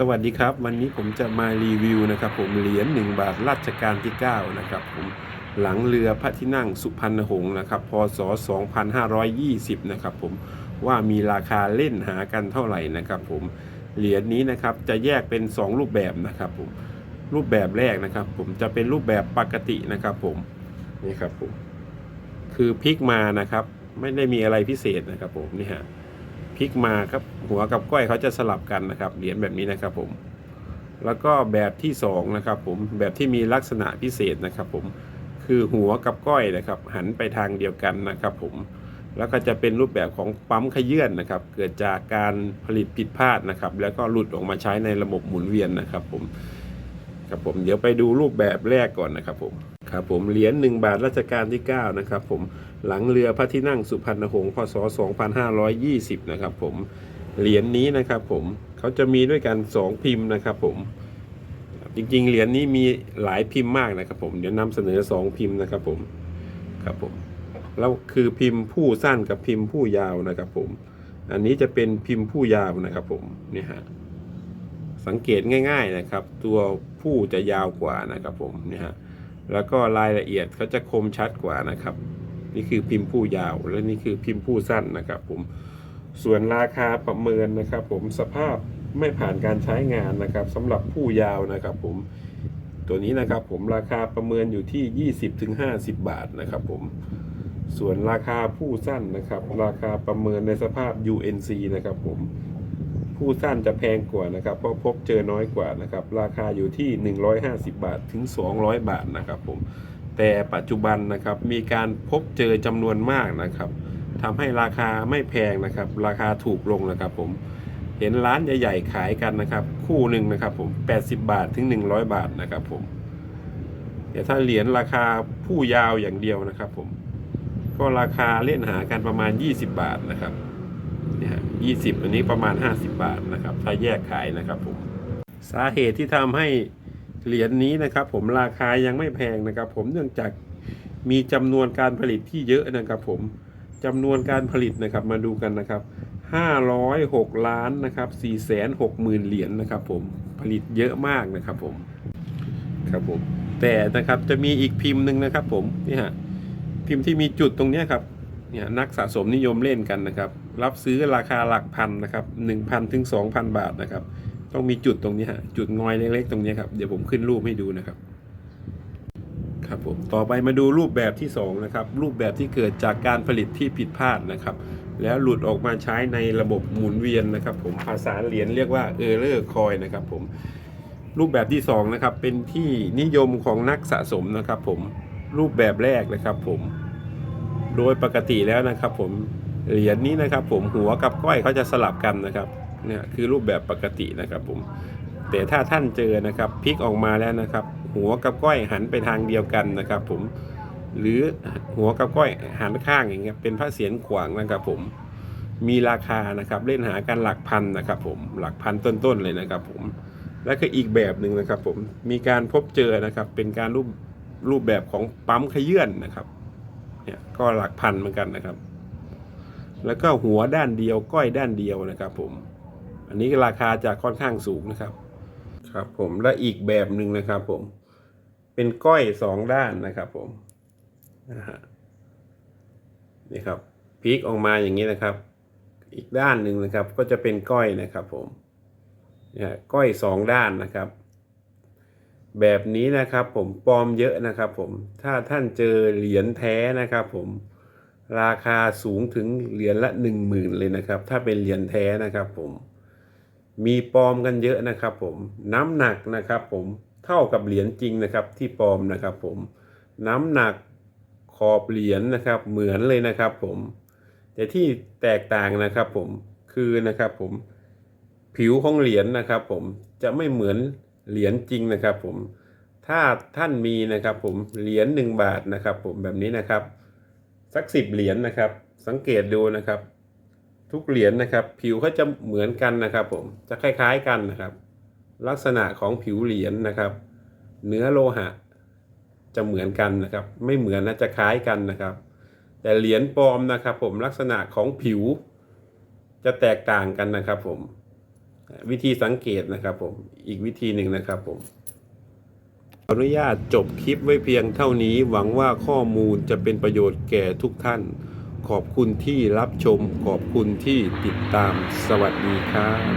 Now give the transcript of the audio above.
สวัสดีครับ วันนี้ผมจะมารีวิวนะครับ ผมเหรียญ1บาทรัชกาลที่ 9 นะครับ ผมหลังเรือพระที่นั่งสุพรรณหงษ์นะครับพศ 2520 นะครับ ผมว่ามีราคาเล่นหากันเท่าไหร่นะครับ ผมเหรียญนี้นะครับจะแยกเป็น 2 รูปแบบนะครับ ผมรูปแบบแรกนะครับ ผมจะเป็นรูปแบบปกตินะครับ ผมนี่ครับผมคือพลิกมานะครับ ไม่ได้มีอะไรพิเศษนะครับ ผมนี่ฮะ พลิกมาครับ หัวกับก้อยเขาจะสลับกันนะครับ เหรียญแบบนี้นะครับผม แล้วก็แบบที่สองนะครับผม แบบที่มีลักษณะพิเศษนะครับผม คือหัวกับก้อยนะครับ หันไปทางเดียวกันนะครับผม แล้วก็จะเป็นรูปแบบของปั๊มขยื่นนะครับ เกิดจากการผลิตผิดพลาดนะครับ แล้วก็หลุดออกมาใช้ในระบบหมุนเวียนนะครับผม ครับผม เดี๋ยวไปดูรูปแบบแรกก่อนนะครับผม ครับผม เหรียญ1บาทรัชกาลที่9นะครับผม หลังเรือพระที่นั่งสุพรรณหงษ์พศ 2520 นะครับผมเหรียญนี้นะครับผมเขาจะมีด้วยกัน 2 พิมพ์นะครับผมจริงๆเหรียญนี้มีหลายพิมพ์มากนะครับผมเดี๋ยวนำเสนอ 2 พิมพ์นะครับผมครับผมแล้วคือพิมพ์ผู้สั้นกับพิมพ์ผู้ยาวนะครับผม อันนี้จะเป็นพิมพ์ผู้ยาวนะครับผมเนี่ยฮะสังเกตง่าย ๆนะครับ ตัวผู้จะยาวกว่านะครับผมเนี่ยฮะแล้วก็รายละเอียดเขาจะคมชัดกว่านะครับ นี่คือพิมพ์ผู้ยาว และนี่คือพิมพ์ผู้สั้นนะครับผมส่วนราคาประเมินนะครับ ผมสภาพไม่ผ่านการใช้งานนะครับสำหรับผู้ยาวนะครับ ผมตัวนี้นะครับผมราคาประเมินอยู่ที่ 20-50 บาทนะครับ ผมส่วนราคาผู้สั้นนะครับ ราคาประเมินในสภาพ UNC นะครับ ผมผู้สั้นจะแพงกว่านะครับ เพราะพบเจอน้อยกว่านะครับ ราคาอยู่ที่ 150 บาทถึง 200 บาทนะครับ ผม แต่ปัจจุบันนะครับมีการพบเจอจำนวนมากนะครับทำให้ราคาไม่แพงนะครับ ราคาถูกลงนะครับผมเห็นร้านใหญ่ๆขายกันนะครับ คู่หนึ่งนะครับผม 80 บาทถึง 100 บาทนะครับผมแต่ถ้าเหรียญราคาผู้ยาวอย่างเดียวนะครับผม ก็ราคาเล่นหากันประมาณ 20 บาทนะครับเนี่ยยี่สิบอันนี้ประมาณ 50 บาทนะครับ ถ้าแยกขายนะครับผม สาเหตุที่ทำให้ เหรียญนี้นะครับ ผมราคายังไม่แพงนะครับ ผมเนื่องจากมีจำนวนการผลิตที่เยอะนะครับ ผมจำนวนการผลิตนะครับมาดูกันนะครับ506 ล้านนะครับ460,000 เหรียญนะครับ ผมผลิตเยอะมากนะครับ ผมครับผมแต่นะครับจะมีอีกพิมพ์หนึ่งนะครับ ผมนี่ฮะพิมพ์ที่มีจุดตรงนี้ครับเนี่ยนักสะสมนิยมเล่นกันนะครับ รับซื้อราคาหลักพันนะครับ1,000ถึง2,000 บาทนะครับ ต้องมีจุดตรงนี้ฮะจุดงอยเล็กๆตรงนี้ครับเดี๋ยวผมขึ้นรูปให้ดูนะครับ ครับผมต่อไปมาดูรูปแบบที่ 2 นะครับ รูปแบบที่เกิดจากการผลิตที่ผิดพลาดนะครับ แล้วหลุดออกมาใช้ในระบบหมุนเวียนนะครับ ผมภาษาเหรียญเรียกว่าเออร์เลอร์คอยนะครับ ผมรูปแบบที่2นะครับเป็นที่นิยมของนักสะสมนะครับ ผมรูปแบบแรกนะครับ ผมโดยปกติแล้วนะครับ ผมเหรียญนี้นะครับ ผมหัวกับก้อยเขาจะสลับกันนะครับ เนี่ยคือรูปแบบปกตินะครับผมแต่ถ้าท่านเจอนะครับพลิกออกมาแล้วนะครับ หัวกับก้อยหันไปทางเดียวกันนะครับ ผมหรือหัวกับก้อยหันข้างอย่างเงี้ยเป็นพระเศียรขวางนะครับผมมีราคานะครับเล่นหากันหลักพันนะครับผมหลักพันต้นๆเลยนะครับผมและก็อีกแบบหนึ่งนะครับผมมีการพบเจอนะครับ เป็นการรูปรูปแบบของปั๊มขยื่นนะครับเนี่ยก็หลักพันเหมือนกันนะครับ แล้วก็หัวด้านเดียวก้อยด้านเดียวนะครับผม อันนี้ราคาจะค่อนข้างสูงนะครับ ครับผมและอีกแบบหนึ่งนะครับผม เป็นก้อยสองด้านนะครับผมนะฮะนี่ครับพลิกออกมาอย่างนี้นะครับ อีกด้านหนึ่งนะครับ ก็จะเป็นก้อยนะครับ ผมเนี่ยก้อยสองด้านนะครับ แบบนี้นะครับ ผมปลอมเยอะนะครับ ผม ถ้าท่านเจอเหรียญแท้นะครับ ผมราคาสูงถึงเหรียญละหนึ่งหมื่นเลยนะครับ ถ้าเป็นเหรียญแท้นะครับ ผม มีปลอมกันเยอะนะครับผมน้ำหนักนะครับผมเท่ากับเหรียญจริงนะครับที่ปลอมนะครับผมน้ำหนักขอบเหรียญนะครับเหมือนเลยนะครับผมแต่ที่แตกต่างนะครับผมคือนะครับผมผิวของเหรียญนะครับผมจะไม่เหมือนเหรียญจริงนะครับผมถ้าท่านมีนะครับผมเหรียญหนึ่งบาทนะครับผมแบบนี้นะครับ สักสิบเหรียญนะครับ สังเกตดูนะครับ ทุกเหรียญนนะครับ ผิวก็จะเหมือนกันนะครับ ผมจะคล้าย ๆกันนะครับ ลักษณะของผิวเหรียญนนะครับ เนื้อโลหะ จะเหมือนกันนะครับ ไม่เหมือนนะจะคล้ายกันนะครับ แต่เหรียญปลอมนะครับ ผมลักษณะของผิว จะแตกต่างกันนะครับ ผมวิธีสังเกตนะครับ ผมอีกวิธีหนึ่งนะครับผมอนุญาตจบคลิปไว้เพียงเท่านี้หวังว่าข้อมูลจะเป็นประโยชน์แก่ทุกท่าน ขอบคุณที่รับชม ขอบคุณที่ติดตาม สวัสดีครับ